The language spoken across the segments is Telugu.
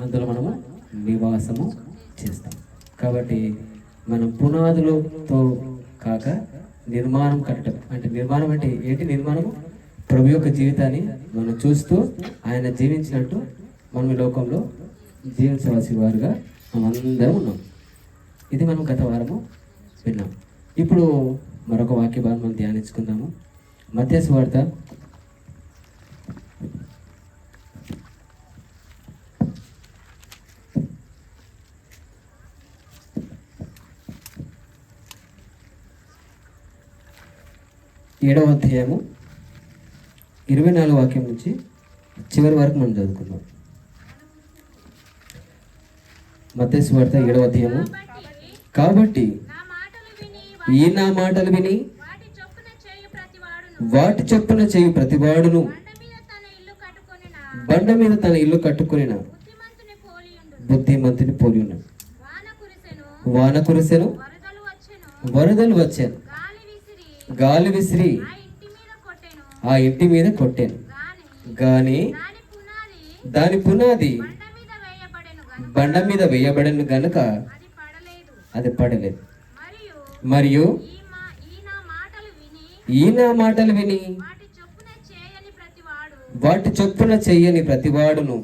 అందులో మనము నివాసము చేస్తాం. కాబట్టి మనం పునాదులతో కాక నిర్మాణం కట్టడం అంటే నిర్మాణం అంటే ఏంటి నిర్మాణము? ప్రభు యొక్క జీవితాన్ని మనం చూస్తూ ఆయన జీవించినట్టు మనం ఈ లోకంలో జీవించవలసిన వారుగా మనం అందరం ఉన్నాం. ఇది మనం గత వారము విన్నాం. ఇప్పుడు మరొక వాక్య భాగం మనం ధ్యానించుకుందాము. మధ్య వార్త ఏడవ అధ్యాయము ఇరవై నాలుగు వాక్యం నుంచి చివరి వరకు మనం చదువుకుందాం. మధ్యస్ వార్త ఏడవ అధ్యాయము. కాబట్టి ఈ నా మాటలు విని వాటి చొప్పున చేయు ప్రతివాడును. బండ మీద తన ఇల్లు కట్టుకొనిన. బుద్ధిమంతుని పోలి ఉన్నాడు. వాన కురిసెను వరదలు వరదలు వచ్చాను. గాలి విసిరి ఆ ఇంటి మీద కొట్టాను. కానీ దాని పునాది బండ మీద వేయబడను గనుక అది పడలేదు. మరియు ఈయన మాటలు విని వాటి చొప్పున చెయ్యని ప్రతివాడును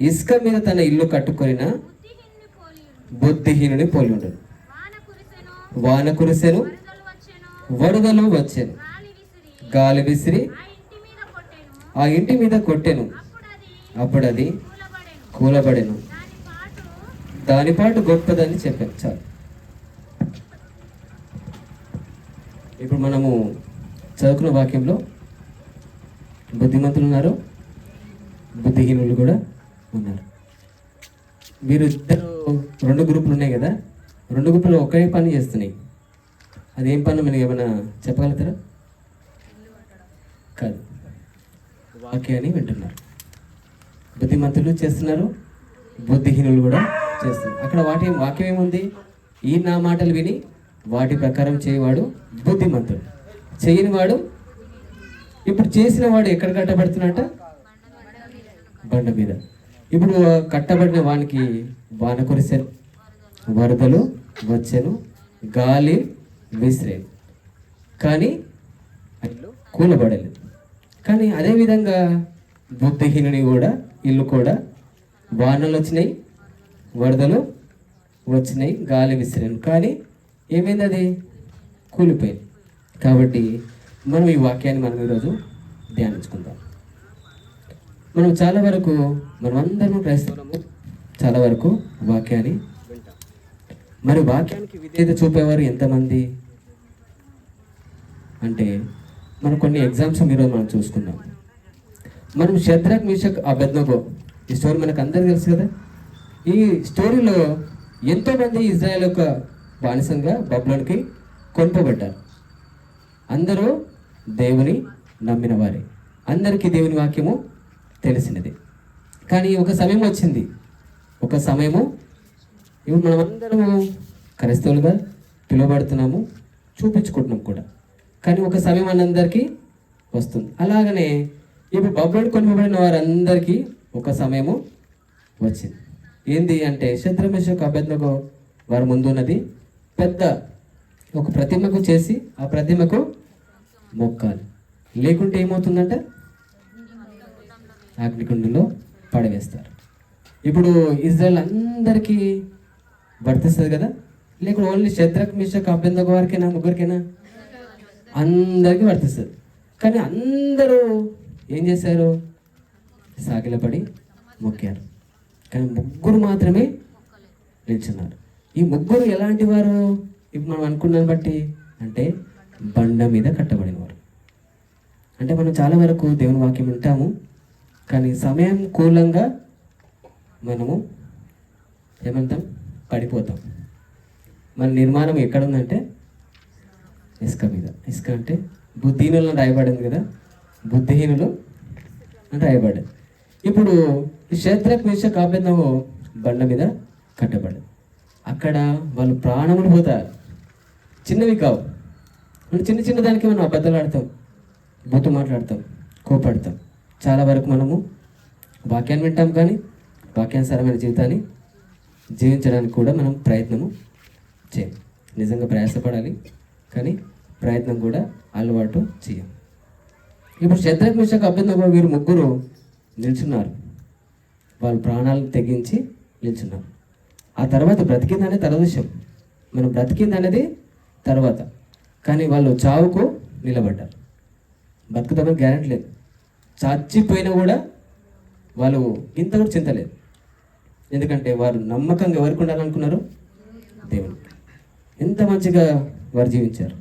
ఇసుక మీద తన ఇల్లు కట్టుకొనిన బుద్ధిహీనుని పోలి ఉండడు వాన కురిసెను వరదలు వచ్చెను. గాలి విసిరి ఆ ఇంటి మీద కొట్టెను. అప్పుడు అది కూలబడెను. దాని పాటు గొప్పదని చెప్పాను చాలు. ఇప్పుడు మనము చదువుకున్న వాక్యంలో బుద్ధిమంతులు ఉన్నారు బుద్ధిహీనులు కూడా ఉన్నారు. మీరు ఇద్దరు రెండు గ్రూపులు ఉన్నాయి కదా? రెండు గుప్పలు ఒకే పని చేస్తున్నాయి. అదేం పని మీరు ఏమైనా చెప్పగలుగుతారా? కాదు. వాక్యాన్ని వింటున్నారు. బుద్ధిమంతులు చేస్తున్నారు బుద్ధిహీనులు కూడా చేస్తున్నారు. అక్కడ వాటి వాక్యం ఏముంది? ఈ నా మాటలు విని వాటి ప్రకారం చేయవాడు బుద్ధిమంతుడు. చేయని వాడు ఇప్పుడు చేసిన వాడు ఎక్కడ కట్టబడుతున్నట్ట? బండ మీద. ఇప్పుడు కట్టబడిన వానికి వాన కురిసెను వరదలు వచ్చెను. గాలి విసిరేను కానీ ఇల్లు కూలబడలేదు. కానీ అదేవిధంగా బుద్ధిహీనుని కూడా ఇల్లు కూడా వానలు వచ్చినాయి వరదలు వచ్చినాయి గాలి విసిరాను. కానీ ఏమైంది అది? కూలిపోయింది. కాబట్టి మనం ఈ వాక్యాన్ని మనం ఈరోజు ధ్యానించుకుందాం. మనం చాలా వరకు మనమందరం అందరం క్రైస్తవులము చాలా వరకు వాక్యాన్ని మరి వాక్యానికి విధేయత చూపేవారు ఎంతమంది? అంటే మనం కొన్ని ఎగ్జామ్స్ ఈరోజు మనం చూసుకుందాం. మనం శత్రక్ మిషక్ అబెద్నగో ఈ స్టోరీ మనకు అందరికీ తెలుసు కదా? ఈ స్టోరీలో ఎంతోమంది ఇజ్రాయెల్ యొక్క బానిసంగా బబ్లోనికి కొనుపబడ్డారు. అందరూ దేవుని నమ్మిన వారే. అందరికీ దేవుని వాక్యము తెలిసినది. కానీ ఒక సమయం వచ్చింది. ఒక సమయము ఇప్పుడు మనమందరము క్రైస్తవులుగా పిలువబడుతున్నాము చూపించుకుంటున్నాం కూడా. కానీ ఒక సమయం మనందరికీ వస్తుంది. అలాగనే ఇప్పుడు బబ్బులను కొనిపబడిన వారందరికీ ఒక సమయము వచ్చింది. ఏంది అంటే శత్రుమేషకు అభ్యర్థకు వారి ముందున్నది పెద్ద ఒక ప్రతిమకు చేసి ఆ ప్రతిమకు మొక్కాలి. లేకుంటే ఏమవుతుందంట? అగ్నికుండంలో పడవేస్తారు. ఇప్పుడు ఇజ్రాయల్ అందరికీ వర్తిస్తుంది కదా? లేకుంటే ఓన్లీ శత్రక్ మిషక్ ఒక వారికైనా ముగ్గురికైనా? అందరికీ వర్తిస్తుంది. కానీ అందరూ ఏం చేశారు? సాగిలపడి మొక్కారు. కానీ ముగ్గురు మాత్రమే నిల్చున్నారు. ఈ ముగ్గురు ఎలాంటి వారు? ఇప్పుడు మనం అనుకున్నాను బట్టి అంటే బండ మీద కట్టబడిన వారు. అంటే మనం చాలా వరకు దేవుని వాక్యం వింటాము. కానీ సమయం కూలంగా మనము ఏమంటాం? పడిపోతాం. మన నిర్మాణం ఎక్కడ ఉందంటే ఇసుక మీద. ఇసుక అంటే బుద్ధిహీనులు రాయబడింది కదా? బుద్ధిహీనులు అని రాయబడింది ఇప్పుడు ఈ క్షేత్రక్ మిష కాపేద్దాము బండ మీద కట్టబడింది అక్కడ వాళ్ళు ప్రాణములు పోతారు. చిన్నవి కావు. మనం చిన్న చిన్న దానికి మనం అబద్ధాలు ఆడతాం బూతు మాట్లాడతాం కోపడతాం చాలా వరకు మనము వాక్యాన్ని వింటాం కానీ వాక్యానుసారమైన జీవితాన్ని జీవించడానికి కూడా మనం ప్రయత్నము చేయం. నిజంగా ప్రయాసపడాలి కానీ ప్రయత్నం కూడా అలవాటు చేయం. ఇప్పుడు శత్రుఘ్ మిషకు అభ్యంతరం వీరు ముగ్గురు నిల్చున్నారు. వాళ్ళు ప్రాణాలను తెగించి నిల్చున్నారు. ఆ తర్వాత బ్రతికిందనే తర్వాత విషయం మనం బ్రతికింది అనేది తర్వాత. కానీ వాళ్ళు చావుకు నిలబడ్డారు. బతుకుతామని గ్యారెంటీ లేదు. చచ్చిపోయినా కూడా వాళ్ళు ఇంత కూడా చింత లేదు. ఎందుకంటే వారు నమ్మకంగా ఎవరికి ఉండాలనుకున్నారు? దేవుని ఎంత మంచిగా వారు జీవించారు?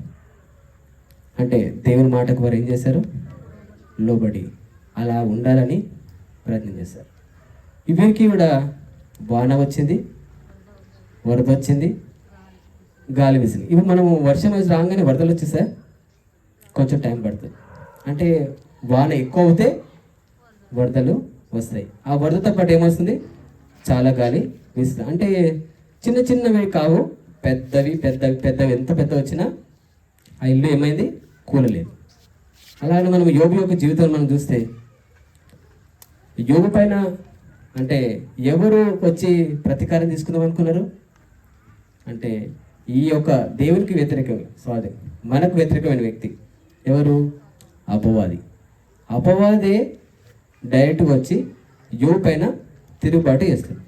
అంటే దేవుని మాటకు వారు ఏం చేశారు? లోబడి అలా ఉండాలని ప్రయత్నం చేశారు. వీరికి కూడా వాన వచ్చింది వరద వచ్చింది గాలి వేసింది. ఇప్పుడు మనము వర్షం వచ్చి రాగానే వరదలు వచ్చేసా కొంచెం టైం పడుతుంది. అంటే వాన ఎక్కువ అవుతే వరదలు వస్తాయి. ఆ వరదతో పాటు ఏమొస్తుంది? చాలా గాలి వీస్తుంది అంటే చిన్న చిన్నవి కావు. పెద్దవి పెద్దవి పెద్దవి ఎంత పెద్ద వచ్చినా ఆ ఇల్లు ఏమైంది? కూలలేదు. అలాగే మనం యోగు యొక్క జీవితం మనం చూస్తే యోగు పైన అంటే ఎవరు వచ్చి ప్రతీకారం తీసుకుందాం అనుకున్నారు? అంటే ఈ యొక్క దేవునికి వ్యతిరేకమే సారీ మనకు వ్యతిరేకమైన వ్యక్తి ఎవరు? అపవాది. అపవాదే డైరెక్ట్గా వచ్చి యోగు పైన తిరుగుబాటు చేస్తుంది.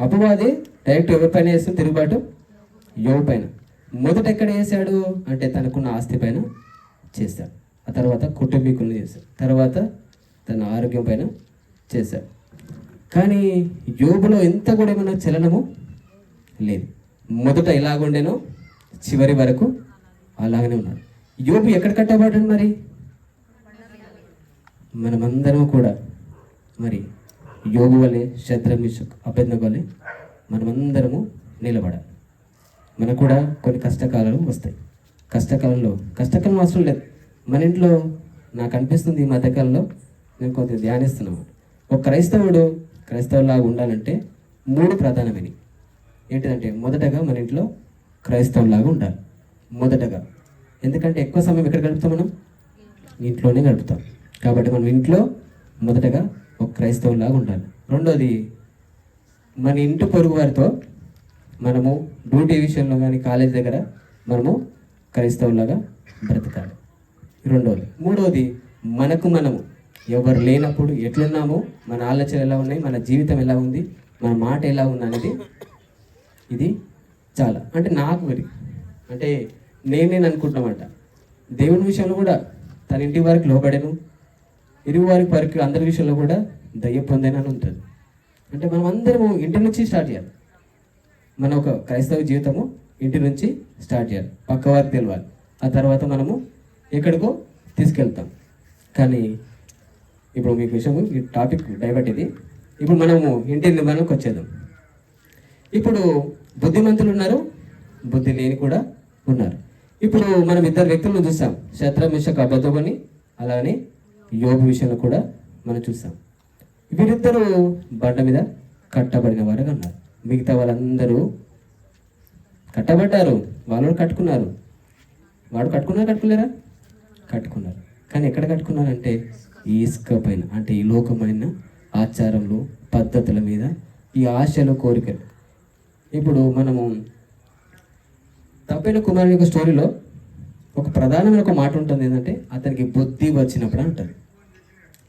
అపవాది డైరెక్ట్ ఎవరి పైన చేస్తుంది తిరుగుబాటు? యోగు పైన? మొదట ఎక్కడ చేశాడు? అంటే తనకున్న ఆస్తి పైన చేశాడు. ఆ తర్వాత కుటుంబీకులను చేశాడు. తర్వాత తన ఆరోగ్యం పైన చేశాడు. కానీ యోగులో ఎంత కూడా ఏమైనా చలనము లేదు. మొదట ఎలాగుండేనో చివరి వరకు అలాగనే ఉన్నాడు. యోగు ఎక్కడ కట్టబడ్డాడు మరి? మనమందరం కూడా మరి యోగు వలె శత్రుమిషక్ అభ్యర్థన మనమందరము నిలబడాలి. మనకు కూడా కొన్ని కష్టకాలాలు వస్తాయి. కష్టకాలంలో కష్టకాలం అవసరం లేదు. మన ఇంట్లో నాకు అనిపిస్తుంది ఈ మధ్యకాలంలో నేను కొద్దిగా ధ్యానిస్తున్నాను. ఒక క్రైస్తవుడు క్రైస్తవులాగా ఉండాలంటే మూడు ప్రధానమైనవి. ఏంటిదంటే మొదటగా మన ఇంట్లో క్రైస్తవులాగా ఉండాలి. మొదటగా. ఎందుకంటే ఎక్కువ సమయం ఎక్కడ గడుపుతాం మనం? ఇంట్లోనే గడుపుతాం. కాబట్టి మనం ఇంట్లో మొదటగా ఒక క్రైస్తవులాగా ఉండాలి రెండోది మన ఇంటి పొరుగు వారితో మనము డ్యూటీ విషయంలో కానీ కాలేజ్ దగ్గర మనము క్రైస్తవులాగా బ్రతకాలి. రెండోది. మూడోది మనకు మనము ఎవరు లేనప్పుడు ఎట్లున్నామో మన ఆలోచనలు ఎలా ఉన్నాయి మన జీవితం ఎలా ఉంది మన మాట ఎలా ఉంది అనేది ఇది చాలా. అంటే నాకు మరి అంటే నేను నేను అనుకుంటున్నామంట దేవుని విషయంలో కూడా తన ఇంటి వారికి లోబడను ఇరువారి పరికి అందరి విషయంలో కూడా దయ్య పొందేనని ఉంటుంది. అంటే మనం అందరము ఇంటి నుంచి స్టార్ట్ చేయాలి. మన ఒక క్రైస్తవ జీవితము ఇంటి నుంచి స్టార్ట్ చేయాలి. పక్కవారు తెలియాలి ఆ తర్వాత మనము ఎక్కడికో తీసుకెళ్తాం. కానీ ఇప్పుడు మీకు విషయం ఈ టాపిక్ డైవర్ట్ ఇది. ఇప్పుడు మనము ఇంటి నిర్మాణంకి వచ్చేద్దాం. ఇప్పుడు బుద్ధిమంతులు ఉన్నారు బుద్ధి లేని కూడా ఉన్నారు. ఇప్పుడు మనం ఇద్దరు వ్యక్తులను చూసాం శత్రమిషకు అబద్ధమని అలానే యోగు విషయంలో కూడా మనం చూసాం వీరిద్దరూ బండ మీద కట్టబడిన వారుగా ఉన్నారు. మిగతా వాళ్ళందరూ కట్టబడ్డారు. వాళ్ళు కట్టుకున్నారు. వాడు కట్టుకున్నారు కట్టుకోలేరా? కట్టుకున్నారు. కానీ ఎక్కడ కట్టుకున్నారంటే ఈ ఇసుక పైన అంటే ఈ లోకమైన ఆచారంలో పద్ధతుల మీద ఈ ఆశలు కోరికలు. ఇప్పుడు మనము తప్పైన కుమారుని యొక్క స్టోరీలో ఒక ప్రధానమైన ఒక మాట ఉంటుంది. ఏంటంటే అతనికి బుద్ధి వచ్చినప్పుడు అంటారు.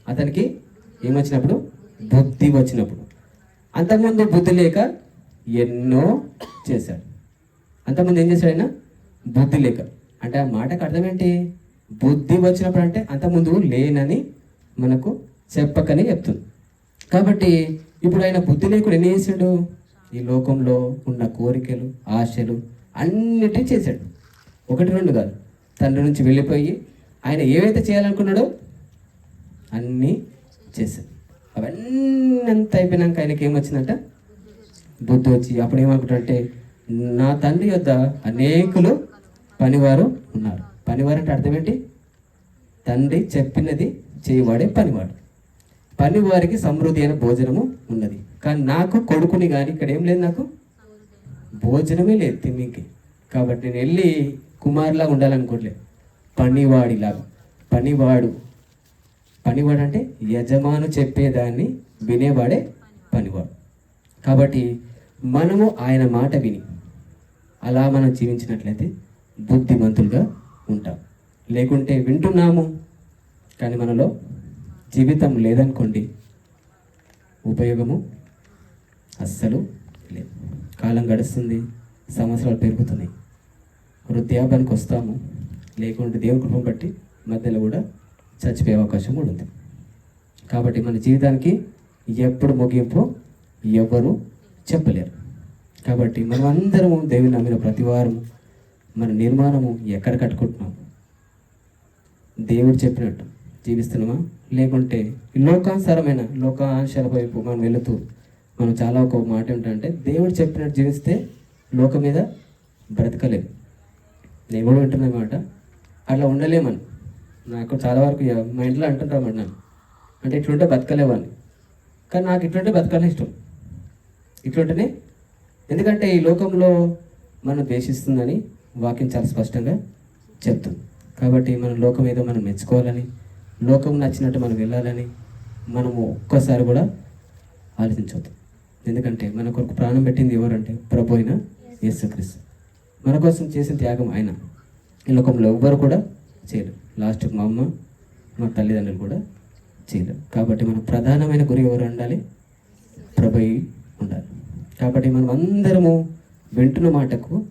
అతనికి ఏమొచ్చినప్పుడు? బుద్ధి వచ్చినప్పుడు. అంతకుముందు బుద్ధి లేక ఎన్నో చేశాడు. అంతకుముందు ఏం చేశాడు ఆయన? బుద్ధి లేక. అంటే ఆ మాటకు అర్థం ఏంటి? బుద్ధి వచ్చినప్పుడు అంటే అంతకుముందు లేనని మనకు చెప్పకని చెప్తుంది. కాబట్టి ఇప్పుడు ఆయన బుద్ధి లేకుండా ఎన్ని చేశాడు? ఈ లోకంలో ఉన్న కోరికలు ఆశలు అన్నిటి చేశాడు. ఒకటి రెండు కాదు. తండ్రి నుంచి వెళ్ళిపోయి ఆయన ఏవైతే చేయాలనుకున్నాడో అన్నీ చేశాడు అవన్నీ అంత అయిపోయినాక ఆయనకి ఏమొచ్చిందంట? బుద్ధి వచ్చి అప్పుడు ఏమనుకుంటాడంటే నా తండ్రి యొద్ద అనేకులు పనివారు ఉన్నారు. పనివారు అంటే అర్థం ఏంటి? తండ్రి చెప్పినది చేయవాడే పనివాడు. పనివారికి సమృద్ధి అయిన భోజనము ఉన్నది. కానీ నాకు కొడుకుని కానీ ఇక్కడ ఏం లేదు నాకు? భోజనమే లేదు తిమ్మికి కాబట్టి నేను వెళ్ళి కుమారులాగా ఉండాలనుకోవట్లేదు పనివాడిలాగా. పనివాడు పనివాడు అంటే యజమాను చెప్పేదాన్ని వినేవాడే పనివాడు. కాబట్టి మనము ఆయన మాట విని అలా మనం జీవించినట్లయితే బుద్ధిమంతులుగా ఉంటాం. లేకుంటే వింటున్నాము కానీ మనలో జీవితం లేదనుకోండి ఉపయోగము అస్సలు లేదు. కాలం గడుస్తుంది సంవత్సరాలు పెరుగుతున్నాయి. వృద్ధాపానికి వస్తాము లేకుంటే దేవుని కృపను బట్టి మధ్యలో కూడా చచ్చిపోయే అవకాశం కూడా ఉంది. కాబట్టి మన జీవితానికి ఎప్పుడు ముగింపు ఎవరు చెప్పలేరు. కాబట్టి మనం అందరము దేవుని నమ్మిన ప్రతివారం మన నిర్మాణము ఎక్కడ కట్టుకుంటున్నాం? దేవుడు చెప్పినట్టు జీవిస్తున్నామా? లేకుంటే లోకానుసారమైన లోకాంశాల వైపు మనం వెళుతూ మనం చాలా ఒక మాట ఏంటంటే దేవుడు చెప్పినట్టు జీవిస్తే లోకం మీద బ్రతకలేము. నేను కూడా అట్లా ఉండలేమని. నాకు చాలా వరకు మా ఇంట్లో అన్నమాట నన్ను. అంటే ఇట్లుంటే బతకలేవని. కానీ నాకు ఇట్లుంటే బతకాలని ఇష్టం. ఇట్లుంటేనే ఎందుకంటే ఈ లోకంలో మనం ద్వేషిస్తుందని వాక్యం చాలా స్పష్టంగా చెప్తుంది. కాబట్టి మన లోకం ఏదో మనం మెచ్చుకోవాలని లోకం నచ్చినట్టు మనం వెళ్ళాలని మనము ఒక్కసారి కూడా ఆలోచించవద్దు ఎందుకంటే మన కొరకు ప్రాణం పెట్టింది ఎవరంటే ప్రభు అయిన యేసుక్రీస్తు. మన కోసం చేసిన త్యాగం ఆయన. ఈ లోకంలో ఎవ్వరు కూడా చేయలేరు. లాస్ట్కి మా అమ్మ మా తల్లిదండ్రులు కూడా చేయలేరు. కాబట్టి మన ప్రధానమైన గురి ఎవరు ఉండాలి? ప్రభై ఉండాలి. కాబట్టి మనం అందరము వింటున్న మాటకు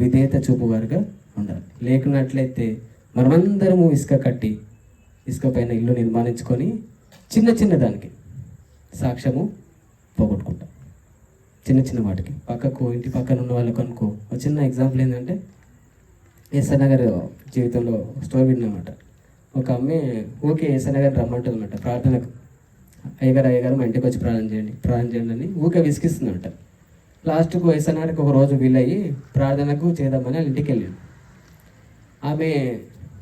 విధేయత చూపువారుగా ఉండాలి. లేకున్నట్లయితే మనమందరము ఇసుక కట్టి ఇసుక పైన ఇల్లు నిర్మాణించుకొని చిన్న చిన్న దానికి సాక్ష్యము పోగొట్టుకుంటాం. చిన్న చిన్న వాటికి. పక్కకు ఇంటి పక్కన ఉన్న వాళ్ళకు అనుకో. ఒక చిన్న ఎగ్జాంపుల్ ఏంటంటే ఎస్ఆర్ నగర్ జీవితంలో స్టోరీ విన్నమాట ఒక అమ్మాయి ఊకే ఎస్ఆర్ నగర్ రమ్మంటుంది అనమాట ప్రార్థనకు. అయ్యగారు అయ్యగారు మా ఇంటికి వచ్చి ప్రార్థన చేయండి ప్రార్థన చేయండి అని ఊకే విసిగిస్తుందంట లాస్ట్కు ఎస్ఆర్ ఒక రోజు వీలయ్యి ప్రార్థనకు చేద్దామని వాళ్ళ ఇంటికి వెళ్ళాడు. ఆమె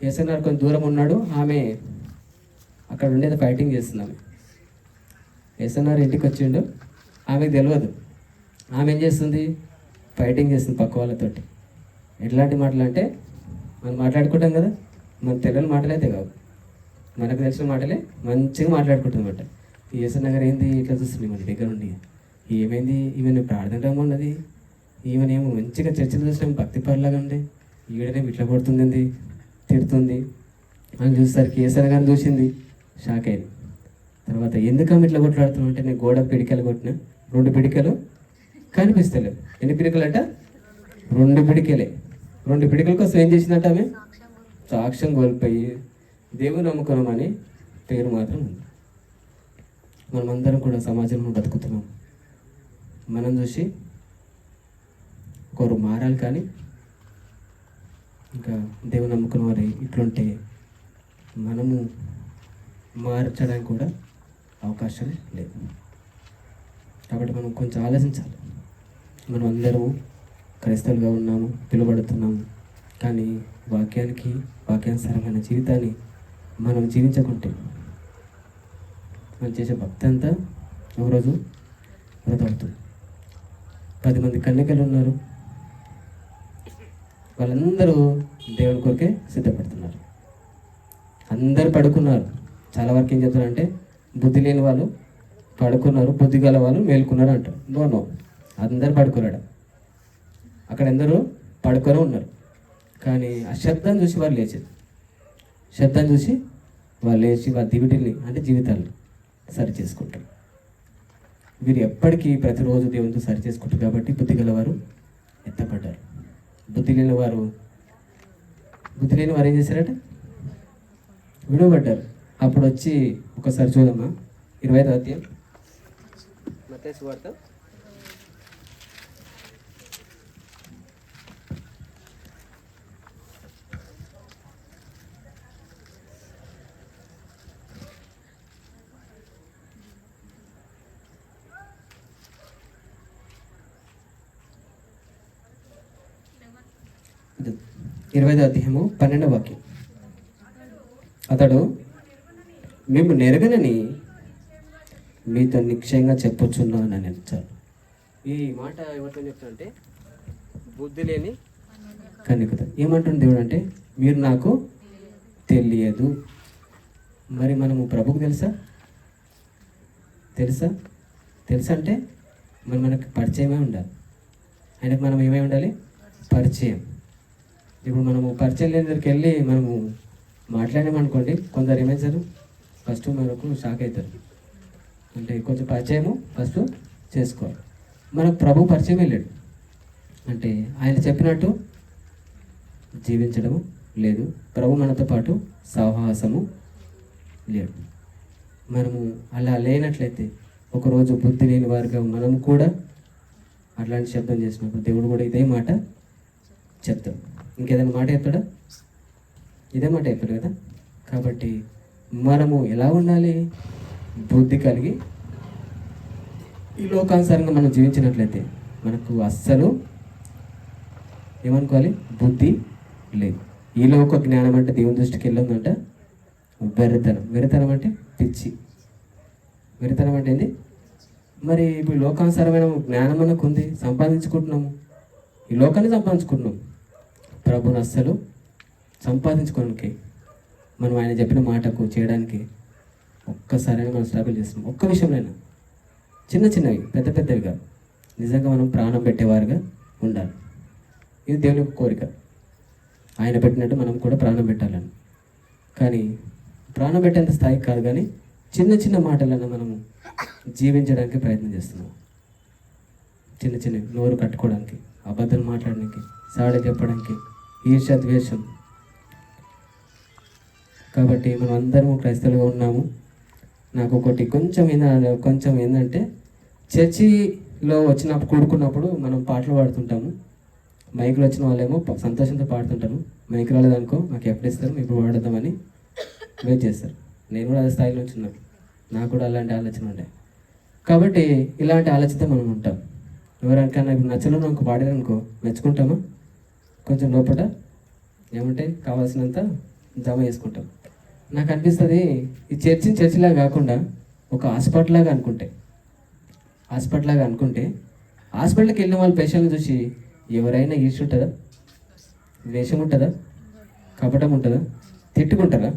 ఎస్ఎన్ఆర్ కొంచెం దూరం ఉన్నాడు ఆమె అక్కడ ఉండేది ఫైటింగ్ చేస్తుంది ఆమె. ఎస్ఎన్ఆర్ ఇంటికి వచ్చిండు ఆమెకు తెలియదు ఆమె ఏం చేస్తుంది? ఫైటింగ్ చేస్తుంది పక్క వాళ్ళతోటి. ఎట్లాంటి మాటలు అంటే మనం మాట్లాడుకుంటాం కదా మన తెలియని మాటలు అయితే కావు. మనకు తెలిసిన మాటలే మంచిగా మాట్లాడుకుంటాం అనమాట ఈ ఎస్ఎన్ నగర్ ఏంది ఇట్లా చూస్తుంది మన దగ్గర ఉండి? ఏమైంది? ఈమెను ప్రార్థన రమ్మన్నది ఈమెనేమో మంచిగా చర్చలు చూసినాం భక్తి పరులాగా ఉంది ఈడనేమో ఇట్లా కొడుతుంది తిడుతుంది. అని చూసేసరికి ఏసన్ గారిని చూసింది. షాక్ అయింది. తర్వాత ఎందుకు ఆమె ఇట్లా కొట్లాడుతున్నావు అంటే నేను గోడ పిడికలు కొట్టిన? రెండు పిడికలు? కనిపిస్తలేవు. ఎన్ని పిడికలు అంట? రెండు పిడికలే. రెండు పిడికల కోసం ఏం చేసిందంట ఆమె? సాక్ష్యం కోల్పోయి దేవుని నమ్ముకున్నామని పేరు మాత్రం ఉంది. మనమందరం కూడా సమాజంలో బతుకుతున్నాం. మనం చూసి ఒకరు మారాలి కానీ ఇంకా దేవుని నమ్ముకున్న వారు ఇట్లుంటే మనము మార్చడానికి కూడా అవకాశం లేదు. కాబట్టి మనం కొంచెం ఆలోచించాలి. మనం అందరూ క్రైస్తవులుగా ఉన్నాము పిలువబడుతున్నాము. కానీ వాక్యానికి వాక్యానుసారమైన జీవితాన్ని మనం జీవించకుంటే మనం చేసే భక్తి అంతా ఒకరోజు వృధా అవుతుంది పది మంది కన్యకలు ఉన్నారు. వాళ్ళందరూ దేవుని కొరకే సిద్ధపడుతున్నారు. అందరు పడుకున్నారు. చాలా వరకు ఏం చెప్తారంటే బుద్ధి లేని వాళ్ళు పడుకున్నారు బుద్ధి గల వాళ్ళు మేలుకున్నారు అంటారు. No no. అందరు పడుకున్నాడు. అక్కడ ఎందరూ పడుకొని ఉన్నారు. కానీ ఆ శబ్దం చూసి వాళ్ళు లేచారు. శబ్దం చూసి వాళ్ళు లేచి వాళ్ళ దివిటిని అంటే జీవితాలను సరి చేసుకుంటారు. వీరు ఎప్పటికీ ప్రతిరోజు దేవునితో సరి చేసుకుంటారు కాబట్టి బుద్ధి గలవారు ఎత్తపడ్డారు. బుద్ధి లేని వారు బుద్ధి లేని వారు ఏం చేశారట? విడవబడ్డారు. అప్పుడు వచ్చి ఒకసారి చూద్దామా? ఇరవై ఐదు అధ్యాయం ఇది ఇరవై అధ్యాయము పన్నెండవ వాక్యం. అతడు మేము నెరగనని మీతో నిశ్చయంగా చెప్పొచ్చున్నాను అని చాలు ఈ మాట ఎవరితో చెప్తానంటే బుద్ధి లేని కన్నికత ఏమంటుంది దేవుడు అంటే మీరు నాకు తెలియదు. మరి మనము ప్రభుకు తెలుసా? తెలుసా? తెలుసా అంటే మరి మనకు పరిచయమే ఉండాలి. ఆయనకు మనం ఏమై ఉండాలి? పరిచయం. ఇప్పుడు మనము పరిచయం లేని దగ్గరికి వెళ్ళి మనము మాట్లాడామనుకోండి కొందరు ఏమవుతారు ఫస్ట్ మనకు షాక్ అవుతారు. అంటే కొంచెం పరిచయము ఫస్ట్ చేసుకోవాలి. మనకు ప్రభు పరిచయం వెళ్ళాడు. అంటే ఆయన చెప్పినట్టు జీవించడము లేదు. ప్రభు మనతో పాటు సాహసము లేడు. మనము అలా లేనట్లయితే ఒకరోజు బుద్ధి లేని వారిగా మనము కూడా అట్లాంటి శబ్దం చేసినప్పుడు దేవుడు కూడా ఇదే మాట చెప్తాడు. ఇంకేదైనా మాట చెప్తాడా? ఇదే మాట చెప్పాడు కదా. కాబట్టి మనము ఎలా ఉండాలి? బుద్ధి కలిగి ఈ లోకానుసారంగా మనం జీవించినట్లయితే మనకు అస్సలు ఏమనుకోవాలి? బుద్ధి లేదు. ఈ లోక జ్ఞానం అంటే దేవుని దృష్టికి వెళ్ళిందంట వెర్రితనం. వెర్రితనం అంటే పిచ్చి. వెర్రితనం అంటే ఏంది? మరి ఇప్పుడు లోకానుసారమైన జ్ఞానం మనకు ఉంది సంపాదించుకుంటున్నాము. ఈ లోకాన్ని సంపాదించుకుంటున్నాం. ప్రభుని అస్సలు సంపాదించుకోవడానికి మనం ఆయన చెప్పిన మాటకు చేయడానికి ఒక్కసారైనా మనం స్ట్రగుల్ చేస్తున్నాం. ఒక్క విషయంలోనైనా చిన్న చిన్నవి పెద్ద పెద్దవిగా. నిజంగా మనం ప్రాణం పెట్టేవారుగా ఉండాలి. ఇది దేవుని యొక్క కోరిక. ఆయన పెట్టినట్టు మనం కూడా ప్రాణం పెట్టాలని. కానీ ప్రాణం పెట్టేంత స్థాయికి కాదు కానీ చిన్న చిన్న మాటలను మనము జీవించడానికి ప్రయత్నం చేస్తున్నాం. చిన్న చిన్న నోరు కట్టుకోవడానికి అబద్ధం మాట్లాడడానికి సాడ చెప్పడానికి ఈర్ష్య ద్వేషం కాబట్టి మనం అందరం క్రైస్తవులుగా ఉన్నాము. నాకు ఒకటి కొంచెం ఏంద కొంచెం ఏంటంటే చర్చిలో వచ్చినప్పుడు కూడుకున్నప్పుడు మనం పాటలు పాడుతుంటాము. మైకులు వచ్చిన వాళ్ళేమో సంతోషంతో పాడుతుంటారు. మైక్ రాలేదనుకో నాకు ఎప్పుడు ఇస్తారు ఇప్పుడు పాడదామని వెయిట్ చేస్తారు. నేను కూడా అదే స్థాయిలో నుంచి ఉన్నాను. నాకు కూడా అలాంటి ఆలోచన ఉండే. కాబట్టి ఇలాంటి ఆలోచనతో మనం ఉంటాం. ఎవరికైనా ఇప్పుడు నచ్చలో నాకు పాడారనుకో మెచ్చుకుంటామా? కొంచెం లోపల ఏమంటే కావాల్సినంత జమ చేసుకుంటాం. నాకు అనిపిస్తుంది ఈ చర్చిని చర్చిలా కాకుండా ఒక హాస్పిటల్ లాగా అనుకుంటే హాస్పిటల్ లాగా అనుకుంటే హాస్పిటల్కి వెళ్ళిన వాళ్ళ పేషెంట్ని చూసి ఎవరైనా ఈర్ష ఉంటుందా? ద్వేషం ఉంటుందా? కపటం ఉంటుందా? తిట్టుకుంటారా?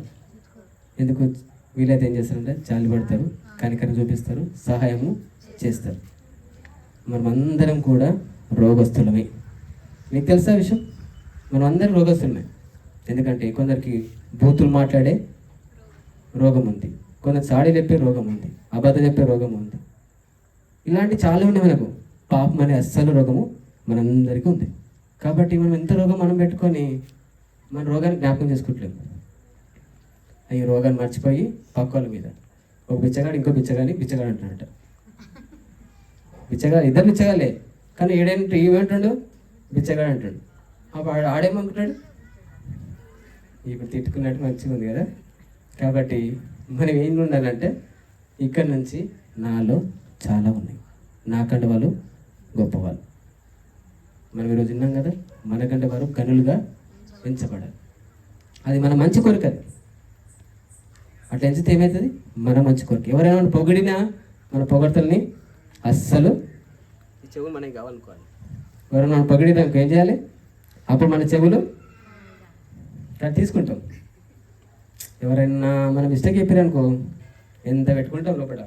ఎందుకు? వీలైతే ఏం చేస్తారంటే జాలి పడతారు కనికరం చూపిస్తారు సహాయము చేస్తారు. మనం అందరం కూడా రోగస్తులమే మీకు తెలుసా విషయం? మనం అందరి రోగస్తులమే ఎందుకంటే కొందరికి బూతులు మాట్లాడే రోగం ఉంది. కొందరు సాడి చెప్పే రోగం ఉంది. అబద్ధం చెప్పే రోగం ఉంది. ఇలాంటి చాలా ఉన్నాయి మనకు. పాపం అనే అస్సలు రోగము మనందరికీ ఉంది. కాబట్టి మనం ఎంత రోగం మనం పెట్టుకొని మన రోగాన్ని జ్ఞాపకం చేసుకుంటలేము. ఈ రోగాన్ని మర్చిపోయి పక్క వాళ్ళ మీద. ఒక బిచ్చగాడు ఇంకో బిచ్చగాని బిచ్చగాడు అంటున్నట్ట బిచ్చగాడు ఇద్దరు బిచ్చగాలే కానీ ఏడేంటి ఏమంటాడు బిచ్చగాడు అంటాడు అప్పుడు ఆడేమనుకుంటాడు ఇప్పుడు తిట్టుకున్నట్టు మంచిగా ఉంది కదా? కాబట్టి మనం ఏం ఉండాలంటే ఇక్కడ నుంచి నాలో చాలా ఉన్నాయి. నాకంటే వాళ్ళు గొప్పవాళ్ళు. మనం ఈరోజు విన్నాం కదా మనకంటే వారు గనులుగా పెంచబడాలి. అది మన మంచి కోరిక అది. అట్లా ఎంచితే ఏమవుతుంది మన మంచి కోరిక. ఎవరైనా పొగిడినా మన పొగడతల్ని అస్సలు ఈ చెవులు మనకి కావాలనుకోవాలి ఎవరైనా మనం పొగిడినా ఏం చేయాలి? అప్పుడు మన చెవులు ఇట్లా తీసుకుంటాం. ఎవరైనా మన మిస్టేక్ చెప్పారనుకో ఎంత పెట్టుకుంటాం లోపల?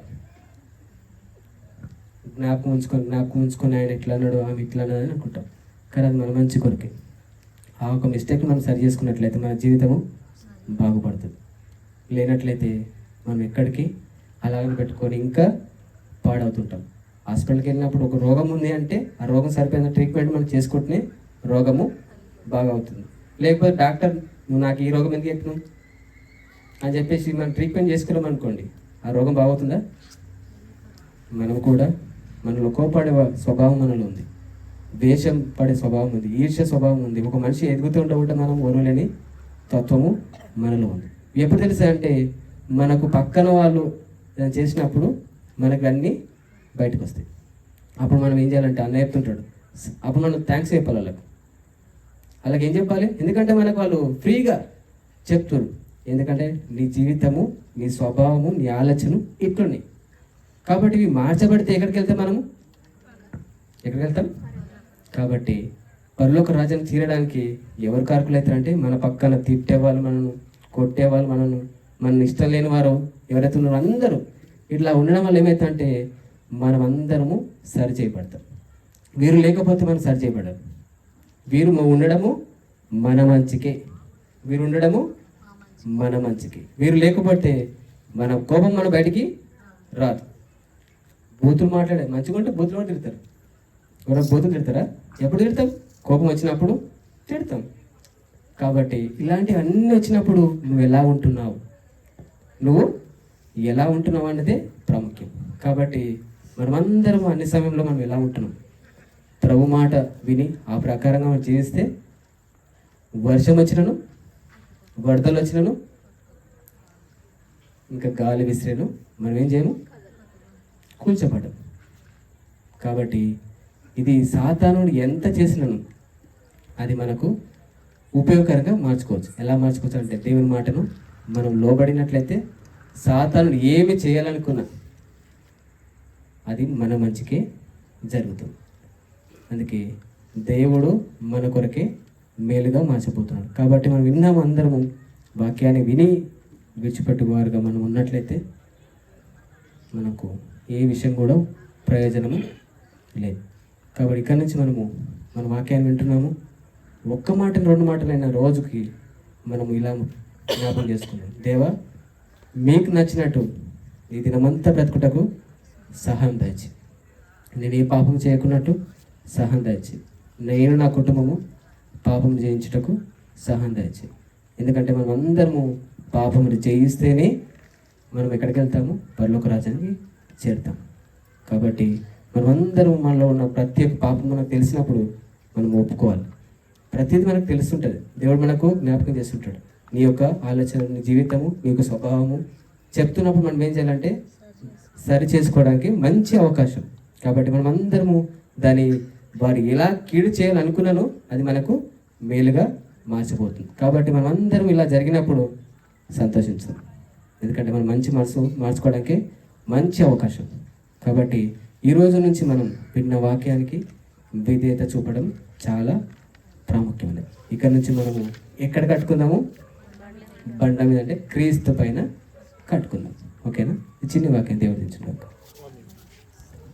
జ్ఞాపకం ఉంచుకొని జ్ఞాపకం ఉంచుకొని ఆయన ఇట్లా అన్నాడు ఆమె ఇట్లా అన్నాడు అని అనుకుంటాం. కానీ అది మన మంచి కొరికే. ఆ ఒక మిస్టేక్ మనం సరి చేసుకున్నట్లయితే మన జీవితము బాగుపడుతుంది. లేనట్లయితే మనం ఎక్కడికి అలాగని పెట్టుకొని ఇంకా పాడవుతుంటాం. హాస్పిటల్కి వెళ్ళినప్పుడు ఒక రోగం ఉంది అంటే ఆ రోగం సరిపోయిన ట్రీట్మెంట్ మనం చేసుకుంటేనే రోగము బాగా అవుతుంది లేకపోతే డాక్టర్ నువ్వు నాకు ఈ రోగం ఎందుకు చెప్పినావు? అని చెప్పేసి మనం ట్రీట్మెంట్ చేసుకున్నాం అనుకోండి ఆ రోగం బాగవుతుందా? మనం కూడా మనలో కోపడే స్వభావం మనలో ఉంది. ద్వేషం పడే స్వభావం ఉంది. ఈర్ష్య స్వభావం ఉంది. ఒక మనిషి ఎదుగుతూ ఉంటే మనం ఒరులేని తత్వము మనలో ఉంది. ఎప్పుడు తెలుసా అంటే మనకు పక్కన వాళ్ళు చేసినప్పుడు మనకు అన్నీ బయటకు వస్తాయి అప్పుడు మనం ఏం చేయాలంటే అన్న చెప్తుంటాడు అప్పుడు మనం థ్యాంక్స్ చెప్పాలి వాళ్ళకి. అలాగే ఏం చెప్పాలి? ఎందుకంటే మనకు వాళ్ళు ఫ్రీగా చెప్తారు. ఎందుకంటే నీ జీవితము నీ స్వభావము నీ ఆలోచన ఇట్లున్నాయి. కాబట్టి ఇవి మార్చబడితే ఎక్కడికి వెళ్తాం మనము? ఎక్కడికి వెళ్తాం? కాబట్టి పరలోక రాజ్యం తీరడానికి ఎవరు కారకులైతారంటే మన పక్కన తిట్టేవాళ్ళు మనను కొట్టేవాళ్ళు మనను మన ఇష్టం లేని వారు ఎవరైతే ఉన్నారో అందరూ. ఇట్లా ఉండడం వల్ల ఏమవుతుందంటే మనం అందరము సరి చేయబడతాం వీరు లేకపోతే మనం సరి చేయబడరు వీరు ఉండడము మన మంచికే. వీరు ఉండడము మన మంచికి. వీరు లేకపోతే మన కోపం మన బయటికి రాదు. బూతులు మాట్లాడే మంచిగా ఉంటే బూతులు కూడా తిడతారు. ఎవరైనా బూతులు తిడతారా? ఎప్పుడు తిడతాం? కోపం వచ్చినప్పుడు తిడతాం. కాబట్టి ఇలాంటివన్నీ వచ్చినప్పుడు నువ్వు ఎలా ఉంటున్నావు? నువ్వు ఎలా ఉంటున్నావు అన్నదే ప్రాముఖ్యం. కాబట్టి మనమందరం అన్ని సమయంలో మనం ఎలా ఉంటున్నాం? ప్రభు మాట విని ఆ ప్రకారంగా మనం జీవిస్తే వర్షం వచ్చినను వరదలు వచ్చినను ఇంకా గాలి విసిరేను మనం ఏం చేయము? కూల్చబడ్డం. కాబట్టి ఇది సాతానుడు ఎంత చేసినను అది మనకు ఉపయోగకరంగా మార్చుకోవచ్చు. ఎలా మార్చుకోవచ్చు అంటే దేవుని మాటను మనం లోబడినట్లయితే సాతానుడు ఏమి చేయాలనుకున్నా అది మన మంచికే జరుగుతుంది. అందుకే దేవుడు మన కొరకే మేలుగా మార్చిపోతున్నాడు. కాబట్టి మనం విన్నాము అందరము వాక్యాన్ని విని విడిచిపెట్టువారుగా మనం ఉన్నట్లయితే మనకు ఏ విషయం కూడా ప్రయోజనము లేదు. కాబట్టి ఇక్కడి నుంచి మనము మన వాక్యాన్ని వింటున్నాము. ఒక్క మాట రెండు మాటలైన రోజుకి మనము ఇలా జ్ఞాపం చేసుకున్నాం దేవా మీకు నచ్చినట్టు ఈ దినమంతా బ్రతుకుటకు సహాయం దయచి నేను ఏ పాపం చేయకున్నట్టు సహాయం దయచి నేను నా కుటుంబము పాపం జయించుటకు సహాయం దయచి ఎందుకంటే మనం అందరము పాపం జయిస్తేనే మనం ఎక్కడికి వెళ్తాము? పరలోక రాజ్యానికి చేరుతాం. కాబట్టి మనమందరం మనలో ఉన్న ప్రతి ఒక్క పాపం మనకు తెలిసినప్పుడు మనం ఒప్పుకోవాలి. ప్రతిదీ మనకు తెలుస్తుంటుంది. దేవుడు మనకు జ్ఞాపకం చేస్తుంటాడు. నీ యొక్క ఆలోచన నీ జీవితము నీ యొక్క స్వభావము చెప్తున్నప్పుడు మనం ఏం చేయాలంటే సరి చేసుకోవడానికి మంచి అవకాశం. కాబట్టి మనం అందరము దాని వారు ఎలా కీడు చేయాలనుకున్నానో అది మనకు మేలుగా మార్చిపోతుంది కాబట్టి మనం అందరం ఇలా జరిగినప్పుడు సంతోషించాం ఎందుకంటే మనం మంచి మనసు మార్చుకోవడానికి మంచి అవకాశం. కాబట్టి ఈ రోజు నుంచి మనం విన్న వాక్యానికి విధేయత చూపడం చాలా ప్రాముఖ్యమైనది. ఇక్కడ నుంచి మనము ఎక్కడ కట్టుకుందాము? బండ మీద అంటే క్రీస్తు పైన కట్టుకుందాం. ఓకేనా? చిన్న వాక్యం దేవుడు దించుకుంటాం